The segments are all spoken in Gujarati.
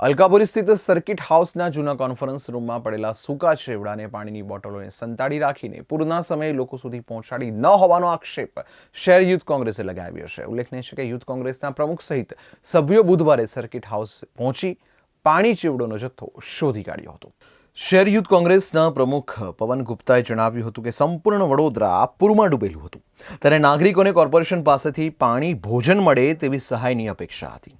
અલકાપુરી સ્થિત સર્કિટ હાઉસના જૂના કોન્ફરન્સ રૂમમાં પડેલા સૂકા ચેવડાને પાણીની બોટલોને સંતાડી રાખીને પૂરના સમયે લોકો સુધી પહોંચાડી ન હોવાનો આક્ષેપ શહેર યુથ કોંગ્રેસે લગાવ્યો છે. ઉલ્લેખનીય છે કે યુથ કોંગ્રેસના પ્રમુખ સહિત સભ્યો બુધવારે સર્કિટ હાઉસ પહોંચી પાણી ચેવડોનો જથ્થો શોધી કાઢ્યો હતો. શહેર યુથ કોંગ્રેસના પ્રમુખ પવન ગુપ્તાએ જણાવ્યું હતું કે સંપૂર્ણ વડોદરા પૂરમાં ડૂબેલું હતું. ત્યારે નાગરિકોને કોર્પોરેશન પાસેથી પાણી ભોજન મળે તેવી સહાયની અપેક્ષા હતી.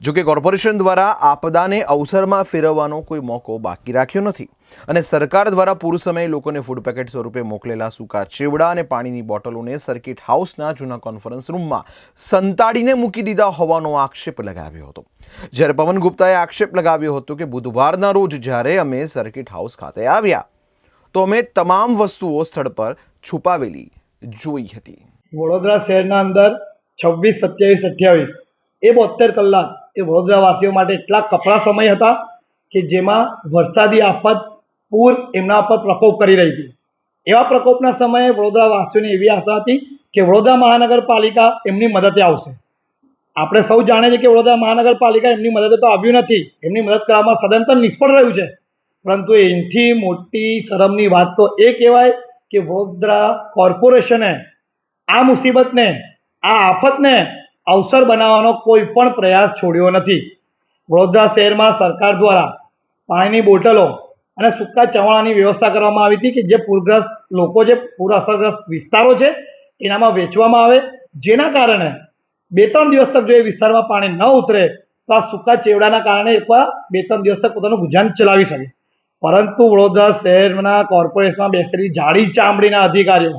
જોકે કોર્પોરેશન દ્વારા આપદાને અવસરમાં ફેરવવાનો કોઈ મોકો બાકી રાખ્યો નથી. અને સરકાર દ્વારા પૂર સમયે લોકોને ફૂડ પેકેટ સ્વરૂપે મોકલેલા સૂકા ચેવડા અને પાણીની બોટલોને સર્કિટ હાઉસના જૂના કોન્ફરન્સ રૂમમાં સંતાડીને મૂકી દીધા હોવાનો આક્ષેપ લગાવ્યો હતો. જ્યારે પવન ગુપ્તાએ આક્ષેપ લગાવ્યો હતો કે બુધવારના રોજ જ્યારે અમે સર્કિટ હાઉસ ખાતે આવ્યા, તો અમે તમામ વસ્તુઓ સ્થળ પર છુપાવેલી જોઈ હતી. વડોદરા શહેરના અંદર છવ્વીસ, સત્યાવીસ, અઠ્યાવીસ એ બોતેર કલાક એ વડોદરાવાસીઓ માટે એટલા કપરા સમય હતા કે જેમાં વરસાદી આફત, પૂર એમના પર પ્રકોપ કરી રહી હતી. એવા પ્રકોપના સમયે વડોદરાવાસીઓની એવી આશા હતી કે વડોદરા મહાનગરપાલિકા એમની મદદે આવશે. આપણે સૌ જાણીએ છીએ કે વડોદરા મહાનગરપાલિકા એમની મદદે તો આવ્યું નથી. એમની મદદ કરવામાં સદંતર નિષ્ફળ રહ્યું છે. પરંતુ એનાથી મોટી શરમની વાત તો એ કહેવાય કે વડોદરા કોર્પોરેશને આ મુસીબતને, આ આફતને અવસર બનાવવાનો કોઈ પણ પ્રયાસ છોડ્યો નથી. વડોદરા શહેરમાં સરકાર દ્વારા પાણીની બોટલો અને સૂકા ચવાણાની વ્યવસ્થા કરવામાં આવી હતી કે જે પૂરગ્રસ્ત લોકો જે પૂર અસરગ્રસ્ત વિસ્તારો છે એનામાં વેચવામાં આવે. જેના કારણે બે ત્રણ દિવસ તક જો એ વિસ્તારમાં પાણી ન ઉતરે, તો આ સૂકા ચેવડાના કારણે એ બે ત્રણ દિવસ તક પોતાનું ગુજરાન ચલાવી શકે. પરંતુ વડોદરા શહેરના કોર્પોરેશનમાં બેસેલી જાડી ચામડીના અધિકારીઓ,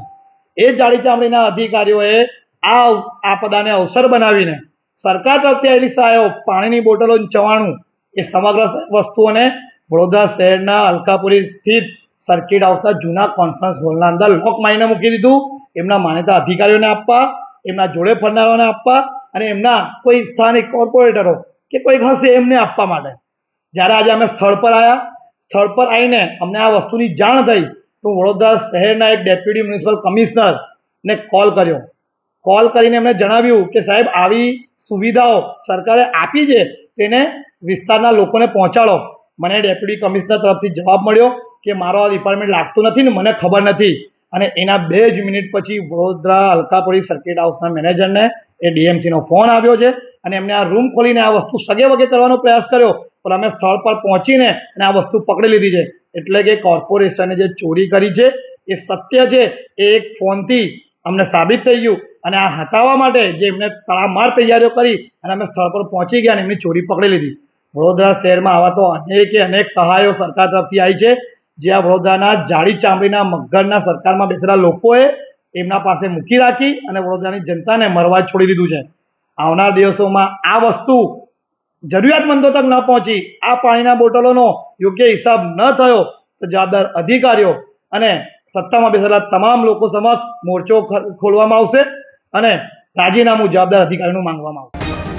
એ જાડી ચામડીના અધિકારીઓએ આ આપદાને અવસર બનાવીને સરકાર તરફથી આવેલી સહાયો, પાણીની બોટલો ચવાણું એ સમગ્ર વસ્તુઓને વડોદરા શહેરના અલકાપુરી સ્થિત સર્કિટ હાઉસના જૂના કોન્ફરન્સ હોલના અંદર લોક માઈને મૂકી દીધું. એમના માન્યતા અધિકારીઓને આપવા, એમના જોડે ફરનારાઓને આપવા અને એમના કોઈ સ્થાનિક કોર્પોરેટરો કે કોઈક હશે એમને આપવા માટે. જ્યારે આજે અમે સ્થળ પર આવ્યા સ્થળ પર આવીને અમને આ વસ્તુની જાણ થઈ, તો વડોદરા શહેરના એક ડેપ્યુટી મ્યુનિસિપલ કમિશનરને કોલ કર્યો. કોલ કરીને એમણે જણાવ્યું કે સાહેબ, આવી સુવિધાઓ સરકારે આપી છે, તેને વિસ્તારના લોકોને પહોંચાડો. મને ડેપ્યુટી કમિશનર તરફથી જવાબ મળ્યો કે મારો આ ડિપાર્ટમેન્ટ લાગતું નથી ને મને ખબર નથી. અને એના બે જ મિનિટ પછી વડોદરા અલકાપુરી સર્કિટ હાઉસના મેનેજરને એ ડીએમસીનો ફોન આવ્યો છે અને એમને આ રૂમ ખોલીને આ વસ્તુ સગે વગે કરવાનો પ્રયાસ કર્યો. પણ અમે સ્થળ પર પહોંચીને અને આ વસ્તુ પકડી લીધી છે. એટલે કે કોર્પોરેશને જે ચોરી કરી છે એ સત્ય છે એ એક ફોનથી અમને સાબિત થઈ ગયું. અને આ હટાવવા માટે જે એમને તડામાર તૈયારીઓ કરી અને અમે સ્થળ પર પહોંચી ગયા અને એમની ચોરી પકડી લીધી. વડોદરા શહેરમાં આવા તો અનેકે અનેક સહાયો સરકાર તરફથી આવી છે. જે આ વડોદરાના જાડી ચામડીના મગરના સરકારમાં બેસેલા લોકોએ એમના પાસે મૂકી રાખી અને વડોદરાની જનતાને મરવા છોડી દીધું છે. આવનાર દિવસોમાં આ વસ્તુ જરૂરિયાતમંદો તક ન પહોંચી, આ પાણીના બોટલોનો યોગ્ય હિસાબ ન થયો તો જવાબદાર અધિકારીઓ અને સત્તામાં બેસેલા તમામ લોકો સમક્ષ મોરચો ખોલવામાં આવશે. અને રાજીનામું જવાબદાર અધિકારીનું માંગવામાં આવશે.